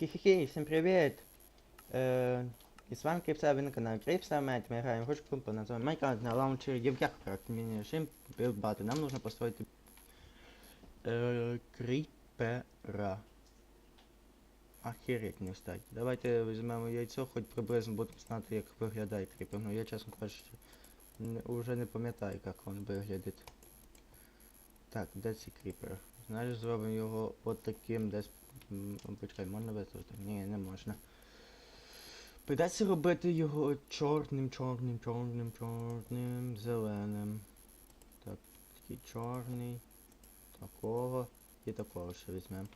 Хі-хі-хі, всім привіт! Е, і з вами Крипса, ви на каналі Крипса, ми граємо в хочку по названню Майнкрафт на лаунчері Євгех проект міні-режим Билбати. Нам нужно построїти е, кріпера. Охереть не встать. Давайте візьмемо яйцо, хоч приблизно будемо знати, як виглядає кріпер. Ну я чесно кажучи, не, уже не пам'ятаю, як він виглядить. Так, де цей кріпер? Знаєш, зробимо його от таким десь Почекай, можна виставити? Ні, не можна. Придеться робити його чорним, чорним, чорним, чорним, зеленим. Так, такий чорний. Такого. І такого ще візьмемо.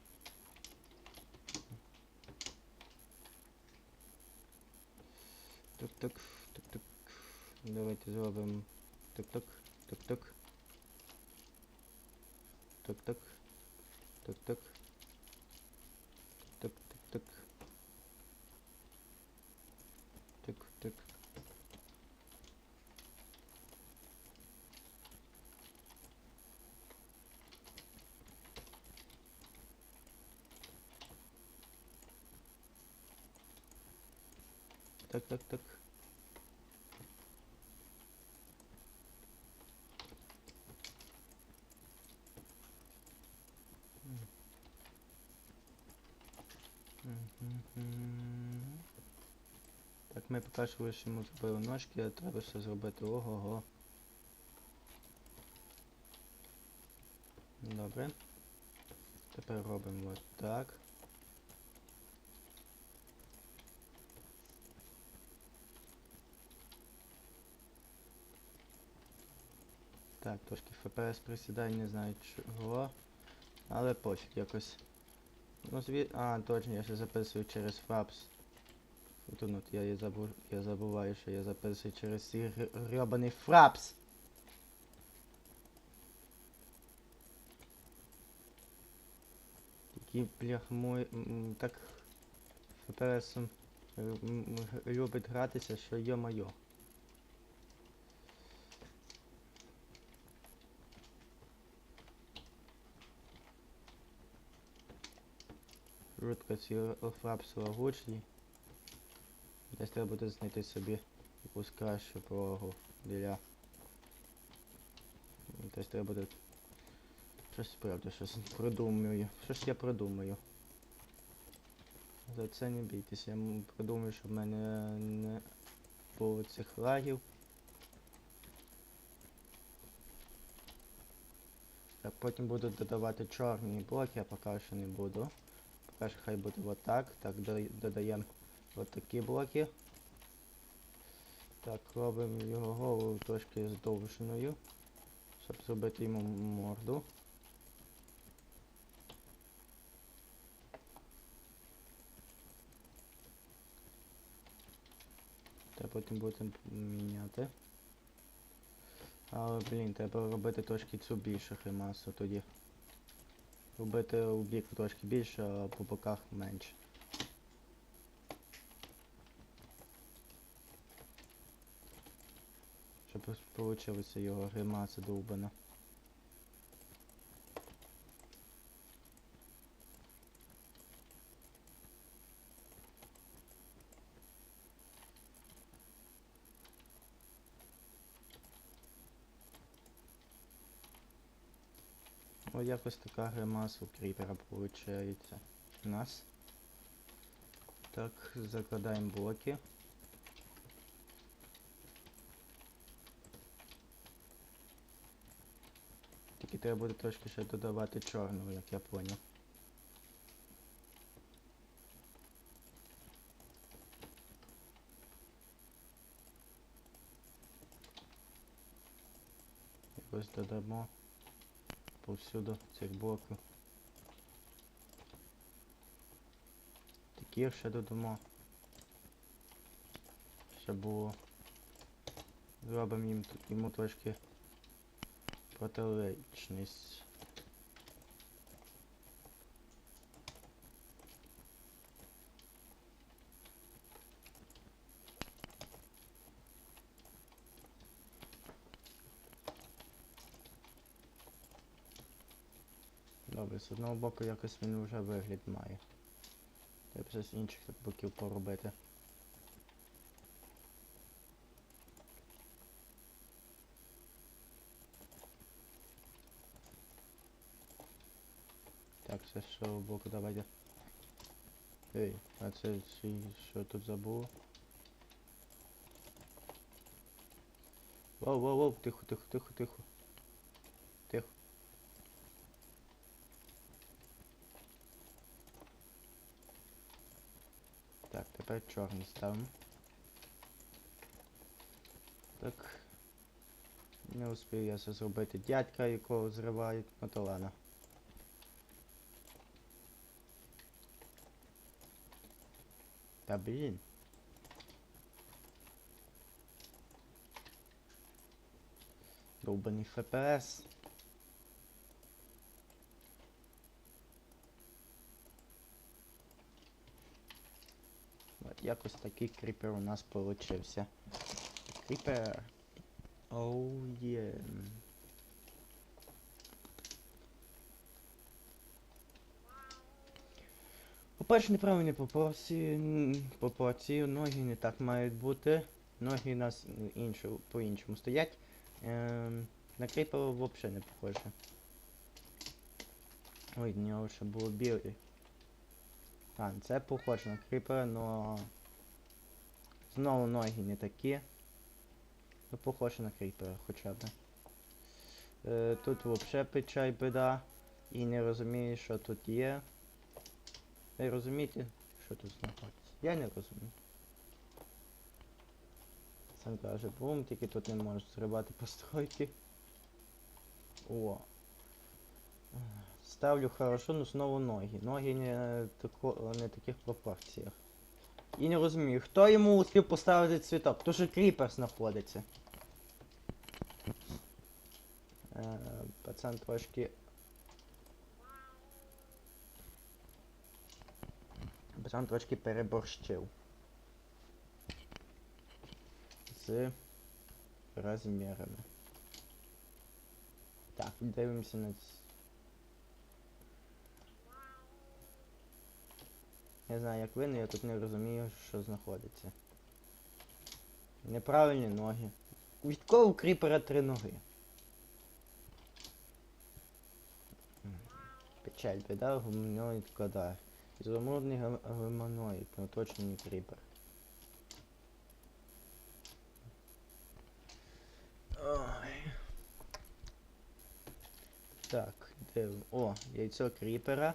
Так-так, так-так. Давайте зробимо так-так, так-так. Так-так. Так-так. Так-так, так-так. Так, так, так. Так, ми поки що лише зробили ножки, а треба ще зробити ого-го. Добре. Тепер робимо так. Так, трошки FPS присідає, не знаю чого. Але пофіг якось. Ну зві... А, точно, я ще записую через Fraps. Тут я, забу... я забуваю, що я записую через цей гр- грьобаний Fraps. Такий блях мой так м, любить гратися, що йо-моє. Жутко ці фрапси лагучні. Десь треба буде знайти собі якусь кращу прогу для. Десь треба буде. Щось правда, щось придумаю. Що ж я придумаю? За це не бійтеся, я придумаю, щоб в мене не було цих лагів. Я потім буду додавати чорні блоки, а поки що не буду. Що хай буде вот так. Так, до- додаємо от такі блоки. Так, робимо його голову трошки здовженою, щоб зробити йому морду. Та потім будемо міняти. Але, блін, треба робити трошки цю більшу хремасу тоді. Робити у бік трошки більше, а по боках менше. Щоб вийшло його гримаса довбана. Ось якось така гримаса у кріпера виходить у нас. Так, закладаємо блоки. Тільки треба буде трошки ще додавати чорного, як я поняв. Якось додамо повсюду цих блоків. Такі ще додамо. Щоб було. Зробимо їм йому трошки протиречність. Добре, з одного боку якось він вже вигляд має. Треба ще з інших боків поробити. Так, це з цього боку давайте. Ей, а це що тут забуло? Воу, воу, воу, тихо, тихо, тихо. Тихо. Так, тепер чорний ставимо. Так. Не успів я це зробити. Дядька, якого зривають, ну то ладно. Та блін. Довбаний ФПС. От якось такий кріпер у нас получився. Кріпер. Оу є. По-перше, неправильні пропорції, пропорції, ноги не так мають бути. Ноги у нас по-іншому стоять. Ем, на кріпера взагалі не похоже. Ой, в нього ще було білий. А, це похоже на кріпера, но знову ноги не такі. Ну, похоже на кріпера хоча б. Е, тут взагалі печай біда. І не розумію, що тут є. Ви розумієте, що тут знаходиться? Я не розумію. Сам каже, бум, тільки тут не можеш зривати постройки. О. Ставлю хорошо, но знову ноги. Ноги не, тако, не таких пропорціях. І не розумію, хто йому успів поставити цвіток? Тут же кріпер знаходиться. Е, пацан трошки. Пацан трошки переборщив. З розмірами. Так, дивимося на Я знаю, як ви, але я тут не розумію, що знаходиться. Неправильні ноги. Від у кріпера три ноги. Печаль, біда, гуманоїд кода. Ізумрудний гуманоїд, но точно не кріпер. Ой. Так, дивимо. О, яйцо кріпера.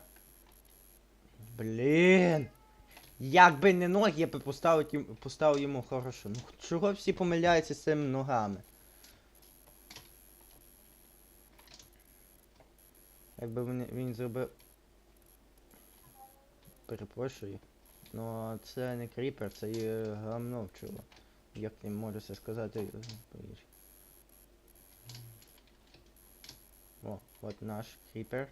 Блін. Як би не ноги, я би поставив, поставив йому хорошо. Ну чого всі помиляються з цими ногами? Якби він, він зробив. Перепрошую. Ну це не кріпер, це є гамно вчило. Як не можу це сказати. О, от наш кріпер.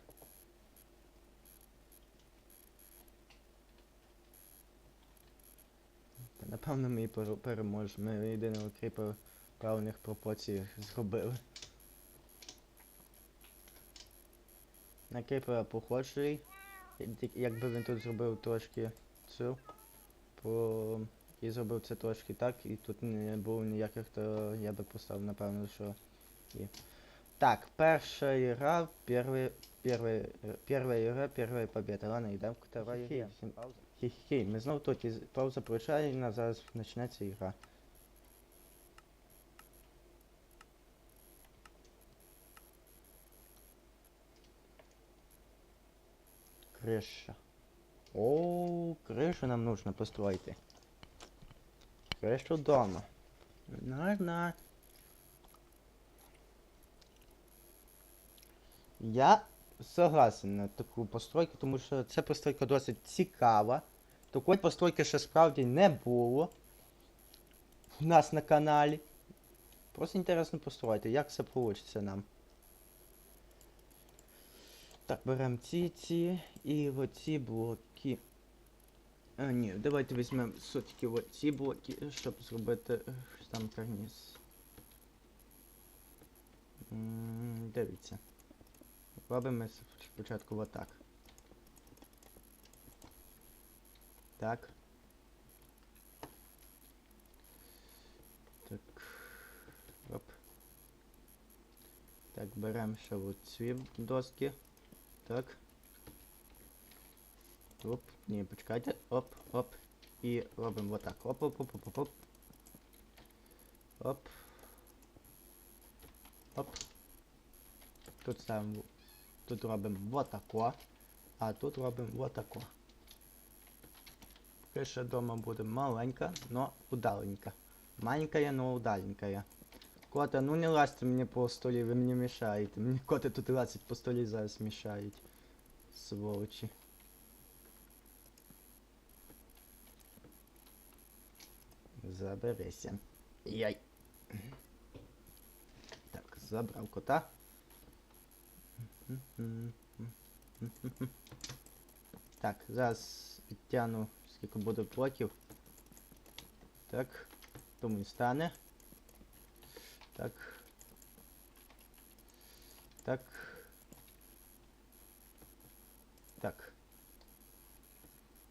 напевно ми і пере- переможемо. Ми єдиного кріпера в правильних пропорціях зробили. На кріпера похожий. Я- тільки Якби він тут зробив трошки цю. По... І зробив це трошки так, і тут не було ніяких, то я би поставив, напевно, що є. Так, перша игра, первый, первый, э, первая игра, первая победа. Ладно, йдемо к второй игре. Хі-хі, ми знов тут із- пауза пройшла і на зараз почнеться ігра. Крыша. О, крышу нам нужно построить. Крышу дома. На-на. Я согласен на таку постройку, тому що ця постройка досить цікава. Такої постройки ще справді не було у нас на каналі. Просто інтересно построїти, як це вийде нам. Так, беремо ці ці і оці блоки. А, ні, давайте візьмемо все-таки оці блоки, щоб зробити е, там карніз. Дивіться. Робимо спочатку отак. Так. Так. Оп. Так, беремо ще оці доски. Так. Оп, ні, почекайте. Оп, оп. І робимо отак. Оп, оп, оп, оп, оп, оп. Оп. Оп. Тут ставимо. Тут робимо вот тако. А тут робимо вот тако. Криша дома буде маленька, но удаленька. Маленькая, но удаленькая. Кота, ну не лазьте мені по столі, ви мені мішаєте. Мені коти тут лазять по столі зараз мішають. Сволочі. Заберися. Яй. Так, забрав кота. Так, зараз підтягну скільки буде блоків. Так. Думаю, стане. Так. Так. Так.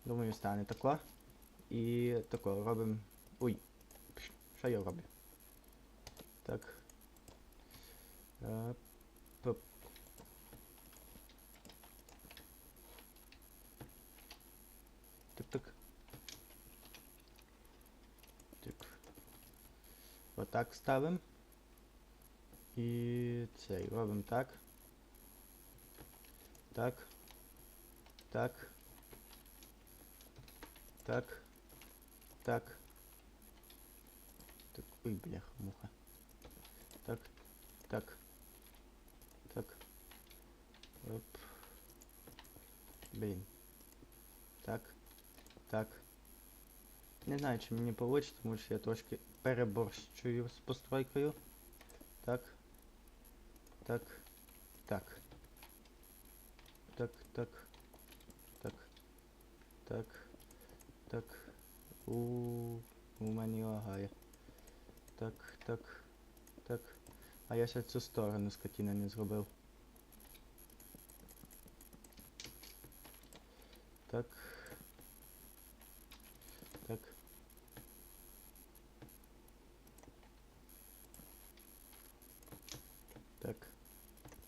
Думаю, стане тако. І тако робимо. Ой. Що я роблю? Так. Отак ставимо. І цей робимо так. Так. Так. Так. Так. Так. Ой, бляха, муха. Так. Так. Так. Оп. Блін. Так. Так. Не знаю, чи мені вийде, тому що я трошки переборщую з постройкою. Так. Так. Так. Так, так. Так. Так. Так. У, у мене лагає. Так, так. Так. А я ще цю сторону скотіна не зробив. Так. Так.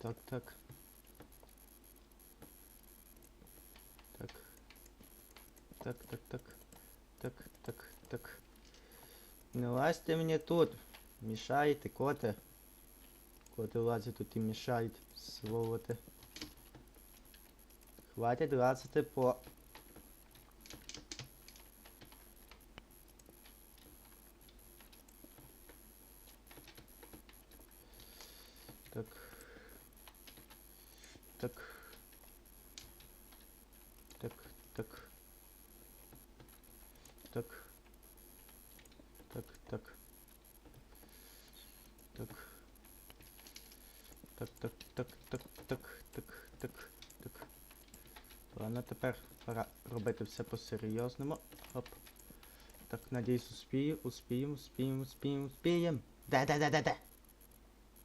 Так, так. Так. Так, так, так. Так, так, так. Не лазьте мені тут. Мішаєте, коти. Коти лазять тут і мішають. Сволоти. Хватить лазити по... Так. Так. Так, так. Так. Так, так. Так. Так, так, так, так, так, так, так, так. Ладно, тепер пора робити все по-серйозному. Оп. Так, надіюсь, успію, успіємо, успіємо, успіємо, успіємо. Де,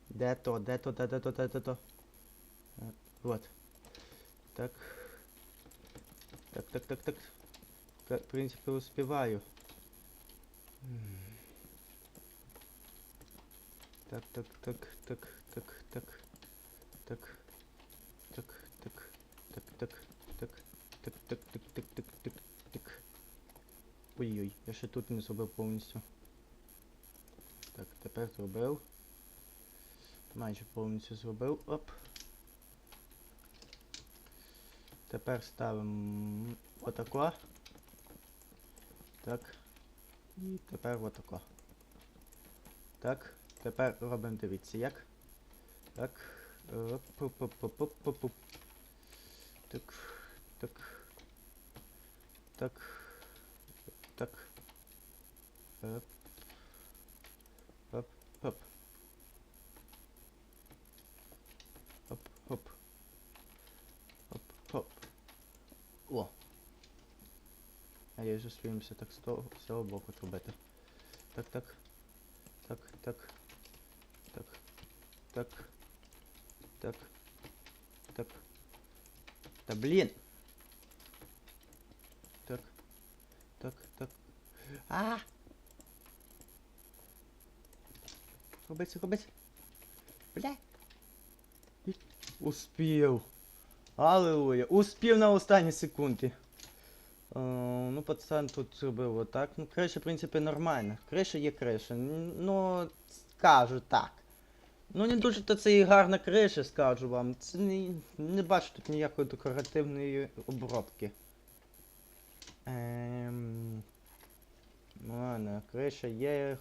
де, то, де то, де, де то, де, де то? Е, Вот. Так. Так, так, так, так. В принципі, успіваю. М. Так, так, так, так, так, так, так, так, так, так, так, так, так, так, так, так, так, так, так. Ой-ой, я ще тут не зробив повністю. Так, тепер зробив. Майже повністю зробив. Оп. Тепер ставимо отако. Так. І тепер отако. Так. Тепер робимо, дивіться, як. Так. Так. Так. Так. Так. Оп. Оп. Оп. О. А я ж успіємося так з того з цього боку зробити. Так, так. Так, так. Так. Так. Так. так. Та блін. Так. Так, так. А! Робиться, робиться. Бля. І- Успів. Аллилуйя. Успів на останні секунди. Е, ну, пацан тут зробив отак. Ну, криша, в принципі, нормальна. Криша є криша. Ну, скажу так. Ну, не дуже то це і гарна криша, скажу вам. Це не, не бачу тут ніякої декоративної обробки. Ем... ну, Ладно, криша є,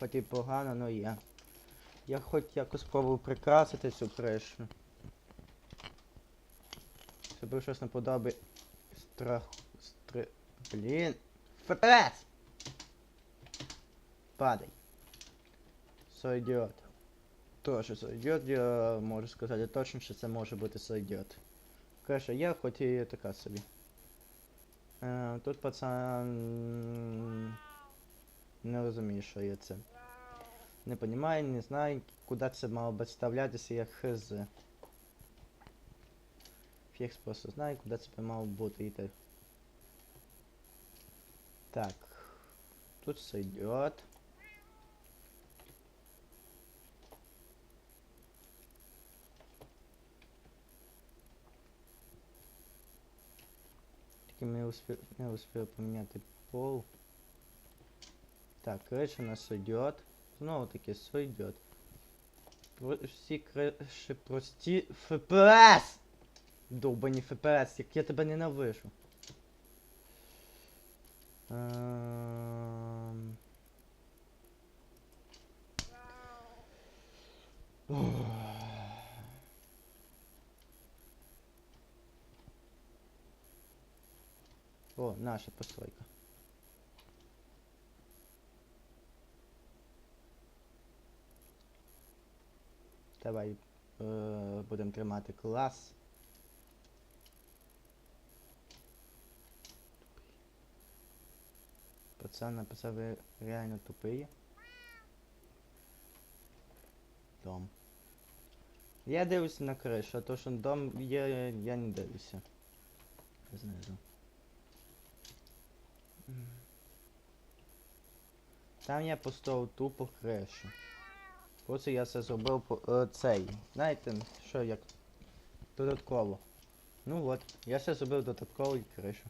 хоч і погана, но є. Я хоч якось спробую прикрасити цю кришу. Зробив щось наподобі страх... Стри... Блін. ФПС! Падай. Сойдет. Тоже сойдет, я можу сказати точно, що це може бути сойдет. Криша є, хоч і така собі. Е, тут пацан не розуміє, що є це. Не понімає, не знає, куди це мало би вставлятися як хз. Фікс просто знає, куди це мало бути йти. Так. Тут все йдет. Тільки ми успі... не успіли поміняти пол. Так, криша у нас сойдет. Знову таки сойдет. Про... Всі криші прості. ФПС! Довбані ФПС, як я тебе ненавижу. Ем... О, наша постройка. Давай е, будемо тримати клас. Пацан написав реально тупий. Дом. Я дивлюся на кришу, а то що дом є, я не дивлюся. Знизу. Там я поставив тупо кришу. Оце я це зробив по- е, цей. Знаєте, що як додатково. Ну от, я ще зробив додаткову кришу.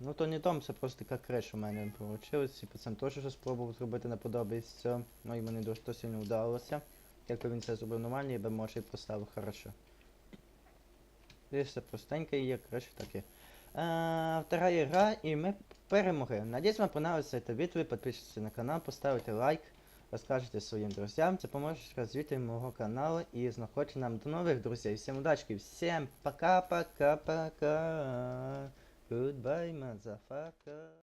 Ну то не дом, це просто така криша у мене вийшла. І пацан теж щось спробував зробити наподобі цього. Ну і мені дуже сильно вдалося. Якби він це зробив нормально, я би може і поставив хорошо. Десь все є криша таке. А, вторая гра, і ми перемогли. Надіюсь, вам понравился это відео. Підпишіться на канал, поставите лайк, розкажете своїм друзям. Це поможе розвитку мого каналу і знаходити нам до нових друзей. Всім удачки, всім пока-пока-пока. Goodbye, motherfucker.